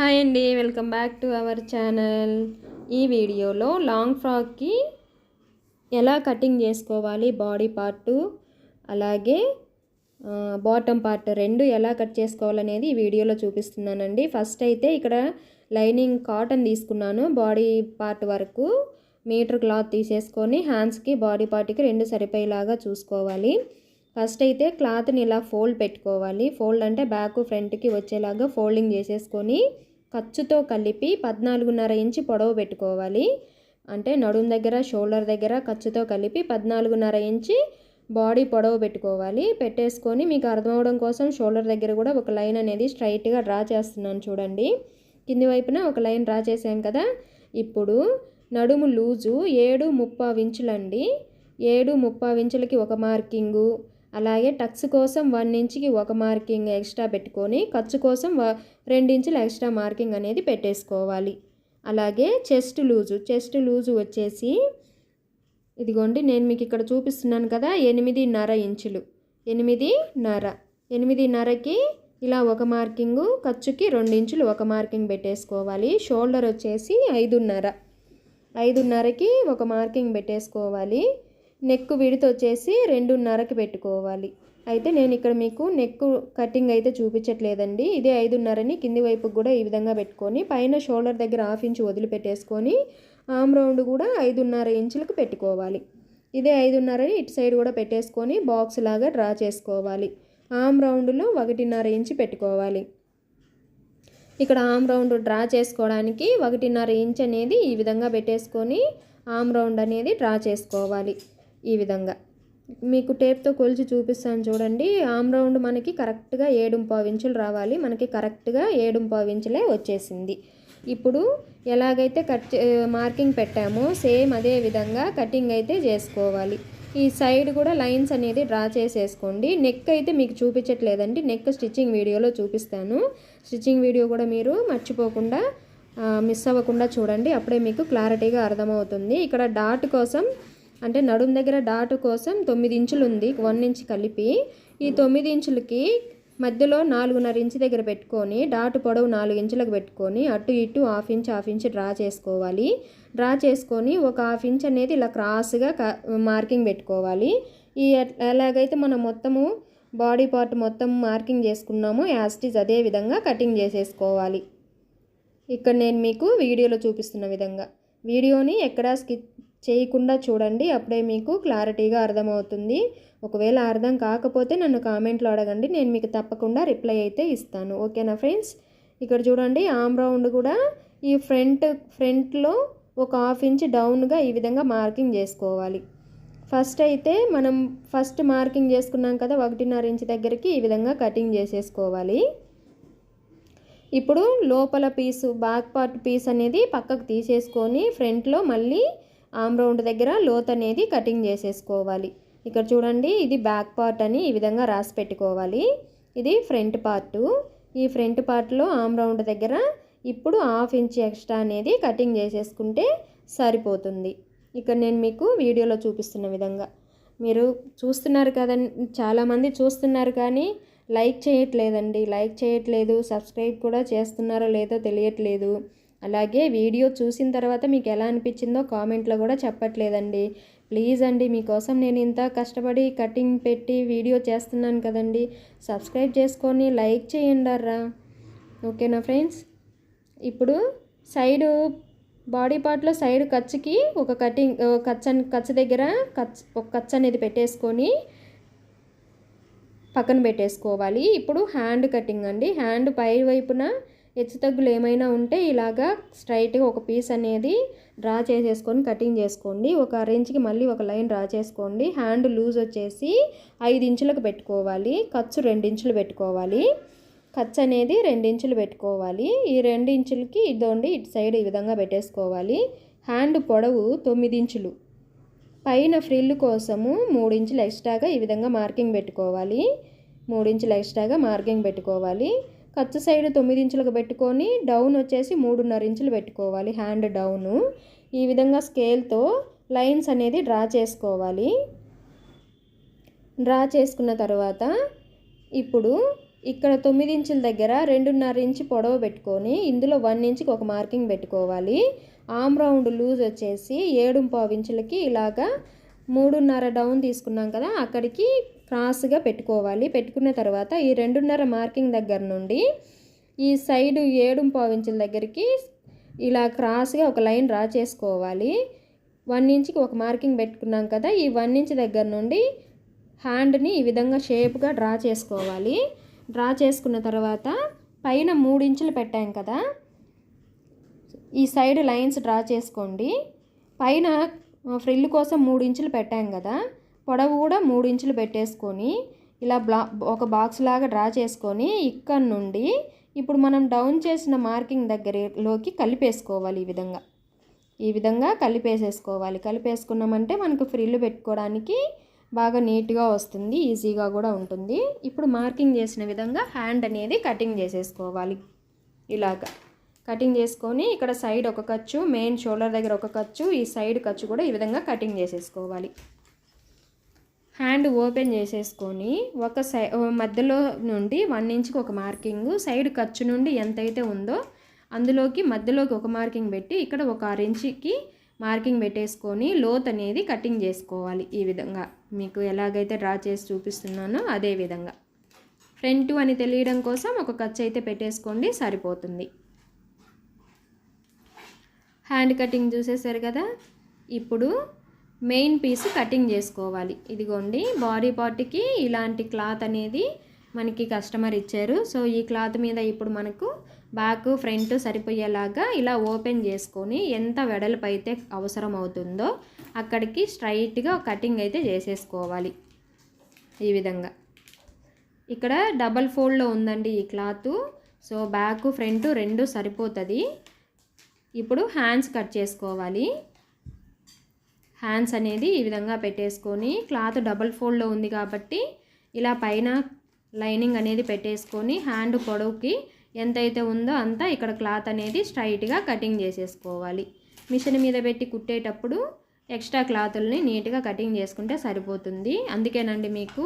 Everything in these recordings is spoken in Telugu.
హాయ్ అండి welcome back to our channel. ఈ వీడియోలో లాంగ్ ఫ్రాక్కి ఎలా కటింగ్ చేసుకోవాలి బాడీ పార్టు అలాగే బాటమ్ పార్ట్ రెండు ఎలా కట్ చేసుకోవాలనేది ఈ వీడియోలో చూపిస్తున్నానండి. ఫస్ట్ అయితే ఇక్కడ లైనింగ్ కాటన్ తీసుకున్నాను బాడీ పార్ట్ వరకు మీటర్ క్లాత్ తీసేసుకొని హ్యాండ్స్కి బాడీ పార్ట్కి రెండు సరిపోయేలాగా చూసుకోవాలి. ఫస్ట్ అయితే క్లాత్ని ఇలా ఫోల్డ్ పెట్టుకోవాలి. ఫోల్డ్ అంటే బ్యాక్ ఫ్రంట్కి వచ్చేలాగా ఫోల్డింగ్ చేసేసుకొని ఖర్చుతో కలిపి పద్నాలుగున్నర ఇంచి పొడవు పెట్టుకోవాలి. అంటే నడుం దగ్గర షోల్డర్ దగ్గర ఖర్చుతో కలిపి పద్నాలుగున్నర ఇంచి బాడీ పొడవు పెట్టుకోవాలి. పెట్టేసుకొని మీకు అర్థమవడం కోసం షోల్డర్ దగ్గర కూడా ఒక లైన్ అనేది స్ట్రైట్గా డ్రా చేస్తున్నాను చూడండి. కింది వైపున ఒక లైన్ డ్రా చేసాం కదా. ఇప్పుడు నడుము లూజు ఏడు ముప్పావు ఇంచులండి. ఏడు ముప్పావు ఇంచులకి ఒక మార్కింగు అలాగే టక్స్ కోసం వన్ ఇంచ్కి ఒక మార్కింగ్ ఎక్స్ట్రా పెట్టుకొని ఖర్చు కోసం రెండు ఎక్స్ట్రా మార్కింగ్ అనేది పెట్టేసుకోవాలి. అలాగే చెస్ట్ లూజు చెస్ట్ లూజు వచ్చేసి ఇదిగోండి నేను మీకు ఇక్కడ చూపిస్తున్నాను కదా ఎనిమిదిన్నర ఇంచులు. ఎనిమిదిన్నర. ఎనిమిదిన్నరకి ఇలా ఒక మార్కింగు ఖర్చుకి రెండు ఇంచులు ఒక మార్కింగ్ పెట్టేసుకోవాలి. షోల్డర్ వచ్చేసి ఐదున్నర. ఐదున్నరకి ఒక మార్కింగ్ పెట్టేసుకోవాలి. నెక్ విడత వచ్చేసి రెండున్నరకి పెట్టుకోవాలి. అయితే నేను ఇక్కడ మీకు నెక్ కటింగ్ అయితే చూపించట్లేదండి. ఇదే ఐదున్నరని కింది వైపుకి కూడా ఈ విధంగా పెట్టుకొని పైన షోల్డర్ దగ్గర హాఫ్ ఇంచ్ వదిలిపెట్టేసుకొని ఆమ్ రౌండ్ కూడా ఐదున్నర ఇంచులకు పెట్టుకోవాలి. ఇదే ఐదున్నరని ఇటు సైడ్ కూడా పెట్టేసుకొని బాక్స్ లాగా డ్రా చేసుకోవాలి. ఆమ్ రౌండ్లో ఒకటిన్నర ఇంచ్ పెట్టుకోవాలి. ఇక్కడ ఆమ్ రౌండ్ డ్రా చేసుకోవడానికి ఒకటిన్నర ఇంచ్ అనేది ఈ విధంగా పెట్టేసుకొని ఆమ్ రౌండ్ అనేది డ్రా చేసుకోవాలి. ఈ విధంగా. మీకు టేప్తో కొలిచి చూపిస్తాను చూడండి. ఆమ్ రౌండ్ మనకి కరెక్ట్గా ఏడుంపావు ఇంచులు రావాలి. మనకి కరెక్ట్గా ఏడుంపావు ఇంచులే వచ్చేసింది. ఇప్పుడు ఎలాగైతే కట్ మార్కింగ్ పెట్టామో సేమ్ అదే విధంగా కటింగ్ అయితే చేసుకోవాలి. ఈ సైడ్ కూడా లైన్స్ అనేది డ్రా చేసేసుకోండి. నెక్ అయితే మీకు చూపించట్లేదండి. నెక్ స్టిచ్చింగ్ వీడియోలో చూపిస్తాను. స్టిచ్చింగ్ వీడియో కూడా మీరు మర్చిపోకుండా మిస్ అవ్వకుండా చూడండి. అప్పుడే మీకు క్లారిటీగా అర్థమవుతుంది. ఇక్కడ డాట్ కోసం అంటే నడుం దగ్గర డాటు కోసం తొమ్మిది ఇంచులు ఉంది వన్ ఇంచ్ కలిపి. ఈ తొమ్మిది ఇంచులకి మధ్యలో నాలుగున్నర ఇంచు దగ్గర పెట్టుకొని డాటు పొడవు నాలుగు ఇంచులకు పెట్టుకొని అటు ఇటు half inch half inch draw చేసుకోవాలి. డ్రా చేసుకొని ఒక హాఫ్ ఇంచ్ అనేది ఇలా క్రాస్గా మార్కింగ్ పెట్టుకోవాలి. ఈ ఎలాగైతే మనం మొత్తము బాడీ పార్ట్ మొత్తం మార్కింగ్ చేసుకున్నామో యాస్టిజ్ అదే విధంగా కటింగ్ చేసేసుకోవాలి. ఇక్కడ నేను మీకు వీడియోలో చూపిస్తున్న విధంగా. వీడియోని ఎక్కడా స్కిప్ చేయకుండా చూడండి అప్పుడే మీకు క్లారిటీగా అర్థమవుతుంది. ఒకవేళ అర్థం కాకపోతే నన్ను కామెంట్లో అడగండి నేను మీకు తప్పకుండా రిప్లై అయితే ఇస్తాను. ఓకేనా ఫ్రెండ్స్? ఇక్కడ చూడండి ఆమ్ రౌండ్ కూడా ఈ ఫ్రంట్ ఫ్రంట్లో ఒక హాఫ్ ఇంచ్ డౌన్గా ఈ విధంగా మార్కింగ్ చేసుకోవాలి. ఫస్ట్ అయితే మనం ఫస్ట్ మార్కింగ్ చేసుకున్నాం కదా ఒకటిన్నర ఇంచ్ దగ్గరికి ఈ విధంగా కటింగ్ చేసేసుకోవాలి. ఇప్పుడు లోపల పీసు బ్యాక్ పార్ట్ పీస్ అనేది పక్కకు తీసేసుకొని ఫ్రంట్లో మళ్ళీ ఆమ్ రౌండ్ దగ్గర లోత్ అనేది కటింగ్ చేసేసుకోవాలి. ఇక్కడ చూడండి ఇది బ్యాక్ పార్ట్ అని ఈ విధంగా రాసి పెట్టుకోవాలి. ఇది ఫ్రంట్ పార్టు. ఈ ఫ్రంట్ పార్ట్లో ఆమ్ రౌండ్ దగ్గర ఇప్పుడు హాఫ్ ఇంచ్ ఎక్స్ట్రా అనేది కటింగ్ చేసేసుకుంటే సరిపోతుంది. ఇక్కడ నేను మీకు వీడియోలో చూపిస్తున్న విధంగా. మీరు చూస్తున్నారు కదండి చాలామంది చూస్తున్నారు కానీ లైక్ చేయట్లేదండి. లైక్ చేయట్లేదు సబ్స్క్రైబ్ కూడా చేస్తున్నారో లేదో తెలియట్లేదు. అలాగే వీడియో చూసిన తర్వాత మీకు ఎలా అనిపించిందో కామెంట్లో కూడా చెప్పట్లేదండి. ప్లీజ్ అండి మీకోసం నేను ఇంత కష్టపడి కటింగ్ పెట్టి వీడియో చేస్తున్నాను కదండి. సబ్స్క్రైబ్ చేసుకొని లైక్ చేయండి అర్రా. ఓకేనా ఫ్రెండ్స్? ఇప్పుడు సైడు బాడీ పార్ట్లో సైడ్ ఖర్చుకి ఒక కటింగ్ కచ్చ కచ్చ దగ్గర కచ్ ఒక కచ్చ అనేది పెట్టేసుకొని పక్కన పెట్టేసుకోవాలి. ఇప్పుడు హ్యాండ్ కటింగ్ అండి. హ్యాండ్ పై వైపున హెచ్చుతగ్గులు ఏమైనా ఉంటే ఇలాగా స్ట్రైట్గా ఒక పీస్ అనేది డ్రా చేసేసుకొని కటింగ్ చేసుకోండి. ఒక అరేంజ్కి మళ్ళీ ఒక లైన్ డ్రా చేసుకోండి. హ్యాండ్ లూజ్ వచ్చేసి ఐదు ఇంచులకు పెట్టుకోవాలి. ఖర్చు ఇంచులు పెట్టుకోవాలి. ఖర్చు అనేది ఇంచులు పెట్టుకోవాలి. ఈ రెండు ఇంచులకి ఇదోండి ఇటు సైడ్ ఈ విధంగా పెట్టేసుకోవాలి. హ్యాండ్ పొడవు తొమ్మిది ఇంచులు. పైన ఫ్రిల్ కోసము మూడించులు ఎక్స్ట్రాగా ఈ విధంగా మార్కింగ్ పెట్టుకోవాలి. మూడు ఇంచులు ఎక్స్ట్రాగా మార్కింగ్ పెట్టుకోవాలి. ఖర్చు సైడ్ తొమ్మిది ఇంచులకు పెట్టుకొని డౌన్ వచ్చేసి మూడున్నర ఇంచులు పెట్టుకోవాలి హ్యాండ్ డౌను. ఈ విధంగా స్కేల్తో లైన్స్ అనేది డ్రా చేసుకోవాలి. డ్రా చేసుకున్న తర్వాత ఇప్పుడు ఇక్కడ తొమ్మిది ఇంచుల దగ్గర రెండున్నర ఇంచు పొడవు పెట్టుకొని ఇందులో వన్ ఇంచుకి ఒక మార్కింగ్ పెట్టుకోవాలి. ఆమ్ రౌండ్ లూజ్ వచ్చేసి ఏడు పావు ఇంచులకి ఇలాగా మూడున్నర డౌన్ తీసుకున్నాం కదా అక్కడికి క్రాస్గా పెట్టుకోవాలి. పెట్టుకున్న తర్వాత ఈ రెండున్నర మార్కింగ్ దగ్గర నుండి ఈ సైడ్ ఏడు ఇంచుల దగ్గరికి ఇలా క్రాస్గా ఒక లైన్ డ్రా చేసుకోవాలి. వన్ ఇంచ్కి ఒక మార్కింగ్ పెట్టుకున్నాం కదా ఈ వన్ ఇంచ్ దగ్గర నుండి హ్యాండ్ని ఈ విధంగా షేప్గా డ్రా చేసుకోవాలి. డ్రా చేసుకున్న తర్వాత పైన మూడు ఇంచులు పెట్టాం కదా ఈ సైడ్ లైన్స్ డ్రా చేసుకోండి. పైన ఫ్రిల్ కోసం మూడు ఇంచులు పెట్టాం కదా పొడవు కూడా మూడు ఇంచులు పెట్టేసుకొని ఇలా బ్లా ఒక బాక్స్ లాగా డ్రా చేసుకొని ఇక్కడ నుండి ఇప్పుడు మనం డౌన్ చేసిన మార్కింగ్ దగ్గరలోకి కలిపేసుకోవాలి ఈ విధంగా. ఈ విధంగా కలిపేసేసుకోవాలి. కలిపేసుకున్నామంటే మనకు ఫ్రిల్లు పెట్టుకోవడానికి బాగా నీట్గా వస్తుంది ఈజీగా కూడా ఉంటుంది. ఇప్పుడు మార్కింగ్ చేసిన విధంగా హ్యాండ్ అనేది కటింగ్ చేసేసుకోవాలి. ఇలాగా కటింగ్ చేసుకొని ఇక్కడ సైడ్ ఒక ఖర్చు మెయిన్ షోల్డర్ దగ్గర ఒక ఖర్చు ఈ సైడ్ ఖర్చు కూడా ఈ విధంగా కటింగ్ చేసేసుకోవాలి. హ్యాండ్ ఓపెన్ చేసేసుకొని ఒక సై మధ్యలో నుండి వన్ ఇంచ్కి ఒక మార్కింగ్ సైడ్ ఖర్చు నుండి ఎంతైతే ఉందో అందులోకి మధ్యలోకి ఒక మార్కింగ్ పెట్టి ఇక్కడ ఒక ఆరు ఇంచుకి మార్కింగ్ పెట్టేసుకొని లోత్ అనేది కటింగ్ చేసుకోవాలి ఈ విధంగా. మీకు ఎలాగైతే డ్రా చేసి చూపిస్తున్నానో అదే విధంగా. ఫ్రంట్ అని తెలియడం కోసం ఒక ఖర్చు అయితే పెట్టేసుకోండి సరిపోతుంది. హ్యాండ్ కటింగ్ చూసేసారు కదా? ఇప్పుడు మెయిన్ పీస్ కటింగ్ చేసుకోవాలి. ఇదిగోండి బాడీ పార్ట్కి ఇలాంటి క్లాత్ అనేది మనకి కస్టమర్ ఇచ్చారు. సో ఈ క్లాత్ మీద ఇప్పుడు మనకు బ్యాక్ ఫ్రంట్ సరిపోయేలాగా ఇలా ఓపెన్ చేసుకొని ఎంత వెడల్పు అయితే అవసరం అవుతుందో అక్కడికి స్ట్రైట్గా కటింగ్ అయితే చేసేసుకోవాలి. ఈ విధంగా. ఇక్కడ డబల్ ఫోల్డ్లో ఉందండి ఈ క్లాత్. సో బ్యాక్ ఫ్రంట్ రెండు సరిపోతుంది. ఇప్పుడు హ్యాండ్స్ కట్ చేసుకోవాలి. హ్యాండ్స్ అనేది ఈ విధంగా పెట్టేసుకొని క్లాత్ డబల్ ఫోల్డ్లో ఉంది కాబట్టి ఇలా పైన లైనింగ్ అనేది పెట్టేసుకొని హ్యాండ్ పొడవుకి ఎంతైతే ఉందో అంతా ఇక్కడ క్లాత్ అనేది స్ట్రైట్గా కటింగ్ చేసేసుకోవాలి. మిషన్ మీద పెట్టి కుట్టేటప్పుడు ఎక్స్ట్రా క్లాతుల్ని నీట్గా కటింగ్ చేసుకుంటే సరిపోతుంది. అందుకేనండి మీకు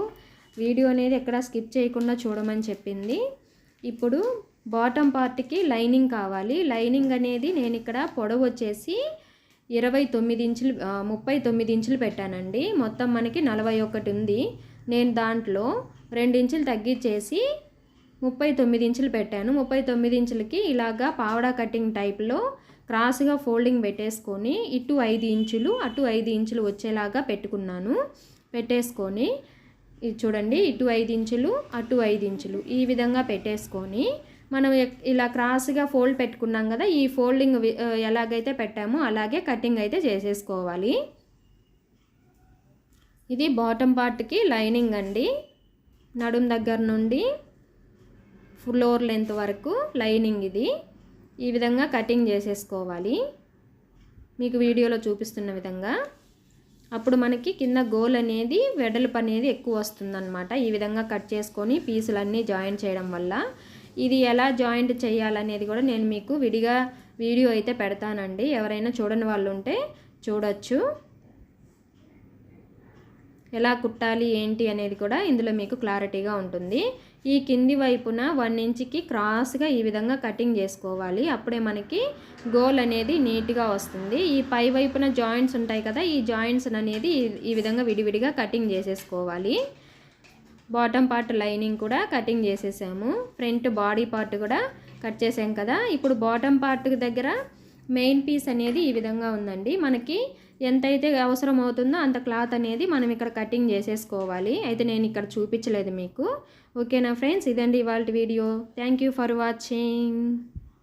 వీడియో అనేది ఎక్కడ స్కిప్ చేయకుండా చూడమని చెప్పింది. ఇప్పుడు బాటమ్ పార్ట్కి లైనింగ్ కావాలి. లైనింగ్ అనేది నేను ఇక్కడ పొడవు వచ్చేసి ఇరవై తొమ్మిది ఇంచులు ముప్పై తొమ్మిది ఇంచులు పెట్టానండి. మొత్తం మనకి నలభై ఒకటి ఉంది. నేను దాంట్లో రెండు ఇంచులు తగ్గించేసి ముప్పై తొమ్మిది ఇంచులు పెట్టాను. ముప్పై తొమ్మిది ఇంచులకి ఇలాగా పావడా కటింగ్ టైప్లో క్రాస్గా ఫోల్డింగ్ పెట్టేసుకొని ఇటు ఐదు ఇంచులు అటు ఐదు ఇంచులు వచ్చేలాగా పెట్టుకున్నాను. పెట్టేసుకొని ఇది చూడండి ఇటు ఐదు ఇంచులు అటు ఐదు ఇంచులు ఈ విధంగా పెట్టేసుకొని మనం ఇలా క్రాస్గా ఫోల్డ్ పెట్టుకున్నాం కదా ఈ ఫోల్డింగ్ ఎలాగైతే పెట్టామో అలాగే కటింగ్ అయితే చేసేసుకోవాలి. ఇది బాటమ్ పార్ట్కి లైనింగ్ అండి. నడుం దగ్గర నుండి ఫ్లోర్ లెంత్ వరకు లైనింగ్ ఇది. ఈ విధంగా కటింగ్ చేసేసుకోవాలి. మీకు వీడియోలో చూపిస్తున్న విధంగా. అప్పుడు మనకి కింద గోల్ అనేది వెడల్పు అనేది ఎక్కువ వస్తుందన్నమాట. ఈ విధంగా కట్ చేసుకొని పీసులన్నీ జాయిన్ చేయడం వల్ల ఇది ఎలా జాయింట్ చేయాలనేది కూడా నేను మీకు విడిగా వీడియో అయితే పెడతానండి. ఎవరైనా చూడని వాళ్ళు ఉంటే చూడొచ్చు. ఎలా కుట్టాలి ఏంటి అనేది కూడా ఇందులో మీకు క్లారిటీగా ఉంటుంది. ఈ కింది వైపున వన్ ఇంచ్కి క్రాస్గా ఈ విధంగా కటింగ్ చేసుకోవాలి. అప్పుడే మనకి గోల్ అనేది నీట్గా వస్తుంది. ఈ పై వైపున జాయింట్స్ ఉంటాయి కదా ఈ జాయింట్స్ అనేది ఈ విధంగా విడివిడిగా కటింగ్ చేసేసుకోవాలి. బాటమ్ పార్ట్ లైనింగ్ కూడా కటింగ్ చేసేసాము. ఫ్రంట్ బాడీ పార్ట్ కూడా కట్ చేసాం కదా. ఇప్పుడు బాటమ్ పార్ట్ దగ్గర మెయిన్ పీస్ అనేది ఈ విధంగా ఉందండి. మనకి ఎంతైతే అవసరం అవుతుందో అంత క్లాత్ అనేది మనం ఇక్కడ కటింగ్ చేసేసుకోవాలి. అయితే నేను ఇక్కడ చూపించలేదు మీకు. ఓకేనా ఫ్రెండ్స్? ఇదండి ఇవాళ video. Thank you for watching